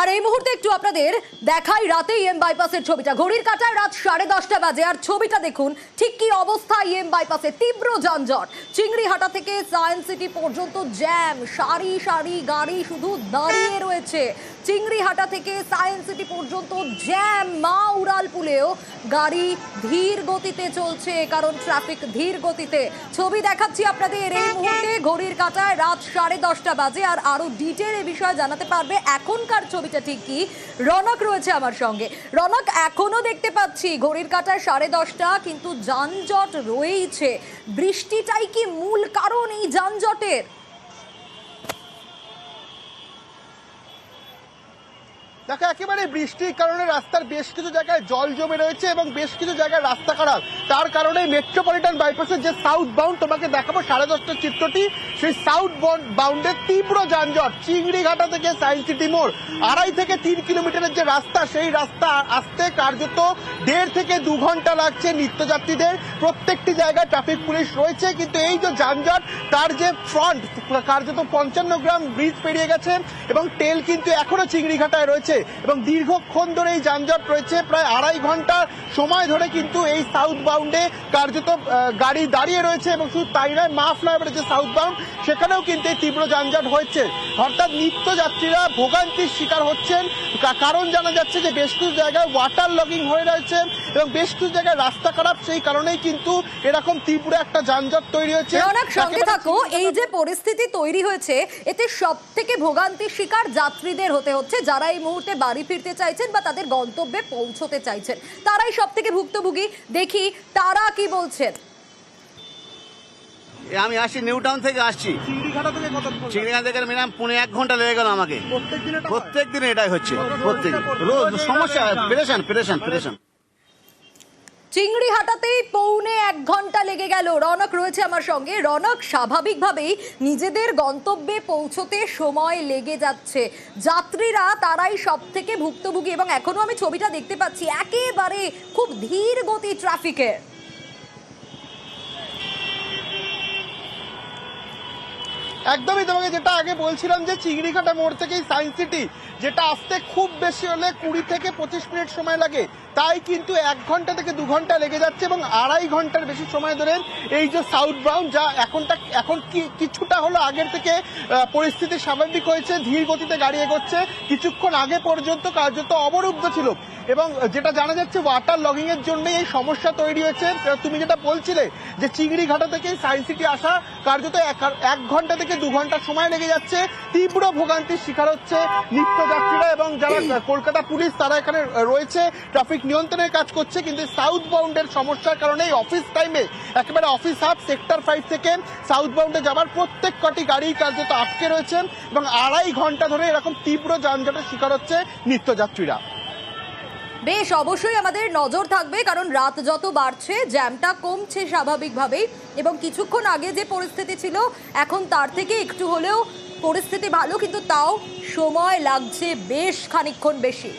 আর এই মুহূর্তে একটু আপনাদের দেখাই রাতে ইএম বাইপাসের ছবিটা। ঘড়ির কাটায় রাত সাড়ে দশটা বাজে, আর ছবিটা দেখুন, ঠিক কি অবস্থা ইএম বাইপাসে তীব্র যানজট। চিংড়িহাটা থেকে সায়েন্স সিটি পর্যন্ত জ্যাম সারি সারি গাড়ি শুধু দাঁড়িয়ে রয়েছে। চিংড়িহাটা থেকে সায়েন্স সিটি পর্যন্ত জ্যাম, মা উড়াল পুলেও গাড়ি ধীর গতিতে চলছে কারণ ট্রাফিক ধীর গতিতে। ছবি দেখাচ্ছি আপনাদের, এই মুহূর্তে ঘড়ির কাঁটায় রাত সাড়ে দশটা বাজে, আর আরও ডিটেল এ বিষয়ে জানাতে পারবে এখনকার ছবিটা ঠিক কি রনক রয়েছে আমার সঙ্গে। রনক এখনও দেখতে পাচ্ছি ঘড়ির কাঁটায় সাড়ে দশটা, কিন্তু যানজট রয়েইছে। বৃষ্টিটাই কি মূল কারণ এই যানজটের? দেখো, একেবারে বৃষ্টির কারণে রাস্তার বেশ কিছু জায়গায় জল জমে রয়েছে এবং বেশ কিছু জায়গায় রাস্তা খারাপ। তার কারণে মেট্রোপলিটন বাইপাসের যে সাউথ বাউন্ড তোমাকে দেখাবো সাড়ে দশটার চিত্রটি, সেই সাউথ বাউন্ডের তীব্র যানজট, চিংড়িঘাটা থেকে সায়েন্স সিটি মোড়, আড়াই থেকে তিন কিলোমিটারের যে রাস্তা, সেই রাস্তা আসতে কার্যত দেড় থেকে দু ঘণ্টা লাগছে নিত্যযাত্রীদের। প্রত্যেকটি জায়গায় ট্রাফিক পুলিশ রয়েছে, কিন্তু এই যে যানজট, তার যে ফ্রন্ট কার্যত পঞ্চান্ন গ্রাম ব্রিজ পেরিয়ে গেছে এবং টেল কিন্তু এখনও চিংড়িঘাটায় রয়েছে। এবং দীর্ঘক্ষণ ধরে এই যানজট রয়েছে, প্রায় আড়াই ঘণ্টা সময় ধরে কিন্তু এই সাউথ বাউন্ডে কার্যত গাড়ি দাঁড়িয়ে রয়েছে এবং শুধু তাই নয়, মা ফ্লাইওভারের যে সাউথ বাউন্ড সেখানেও কিন্তু এই তীব্র যানজট হয়েছে অর্থাৎ নিত্যযাত্রীরা ভোগান্তির শিকার হচ্ছেন। কারণ জানা যাচ্ছে যে বেশ কিছু জায়গায় ওয়াটার লগিং হয়ে রয়েছে এবং বেশ কিছু জায়গায় রাস্তা খারাপ সেই কারণেই কিন্তু এরকম তীব্র একটা যানজট তৈরি হচ্ছে রনক সঙ্গে থাকো এই যে পরিস্থিতি তৈরি হয়েছে এতে সব থেকে ভোগান্তির শিকার যাত্রীদের হতে হচ্ছে যারা এই মুহূর্তে বাড়ি ফিরতে চাইছেন বা তাদের গন্তব্যে পৌঁছতে চাইছেন। তারাই সব থেকে ভুক্তভোগী। দেখি তারা কি বলছেন। আমি আসছি নিউ টাউন থেকে আসছি। চিংড়িঘাটা থেকে মিনিমাম পৌনে এক ঘণ্টা লেগে গেল আমাকে। প্রত্যেক দিন এটা? প্রত্যেক দিন এটাই হচ্ছে প্রত্যেক রোজ সমস্যা। পেরেশান পেরেশান পেরেশান। চিংড়ি হাটাতেই পৌনে এক ঘণ্টা লেগে গেল। রনক রয়েছে আমার সঙ্গে। রনক স্বাভাবিকভাবেই নিজেদের গন্তব্যে পৌঁছতে সময় লেগে যাচ্ছে। যাত্রীরা তারাই সব থেকে ভুক্তভোগী এবং এখনও আমি ছবিটা দেখতে পাচ্ছি একেবারে খুব ধীর গতি ট্রাফিকের একদমই তোমাকে যেটা আগে বলছিলাম যে চিংড়িঘাটা মোড় থেকেই সায়েন্স সিটি, যেটা আসতে খুব বেশি হলে কুড়ি থেকে পঁচিশ মিনিট সময় লাগে। তাই কিন্তু এক ঘণ্টা থেকে দু ঘণ্টা লেগে যাচ্ছে এবং আড়াই ঘণ্টার বেশি সময় ধরে এই যে সাউথ ব্রাউন যা এখনটা এখন কি কিছুটা হলো আগের থেকে পরিস্থিতি স্বাভাবিক হয়েছে, ধীর গতিতে গাড়ি এগোচ্ছে। কিছুক্ষণ আগে পর্যন্ত কার্যত অবরুদ্ধ ছিল। এবং যেটা জানা যাচ্ছে ওয়াটার লগিং এর জন্য এই সমস্যা তৈরি হয়েছে। তুমি যেটা বলছিলে যে চিংড়িঘাটা থেকে সায়েন্স সিটি আসা কার্যত এক- ঘণ্টা থেকে দু ঘণ্টা সময় লেগে যাচ্ছে। তীব্র ভোগান্তির শিকার হচ্ছে নিত্যযাত্রীরা এবং যারা কলকাতা পুলিশ, তারা এখানে রয়েছে। ট্রাফিক নিয়ন্ত্রণের কাজ করছে, কিন্তু সাউথ বাউন্ডের সমস্যার কারণে এই অফিস টাইমে একেবারে অফিস হাব সেক্টর ফাইভ থেকে সাউথ বাউন্ডে যাবার প্রত্যেক কটি গাড়ি কার্যত আটকে রয়েছে এবং আড়াই ঘণ্টা ধরে এরকম তীব্র যানজটের শিকার হচ্ছে নিত্যযাত্রীরা। বেশ, অবশ্যই আমাদের নজর থাকবে, কারণ রাত যত বাড়ছে, জ্যামটা কমছে স্বাভাবিকভাবেই। এবং কিছুক্ষণ আগে যে পরিস্থিতি ছিল, এখন তার থেকে একটু হলেও পরিস্থিতি ভালো, কিন্তু তাও সময় লাগছে বেশ খানিক্ষণ বেশি।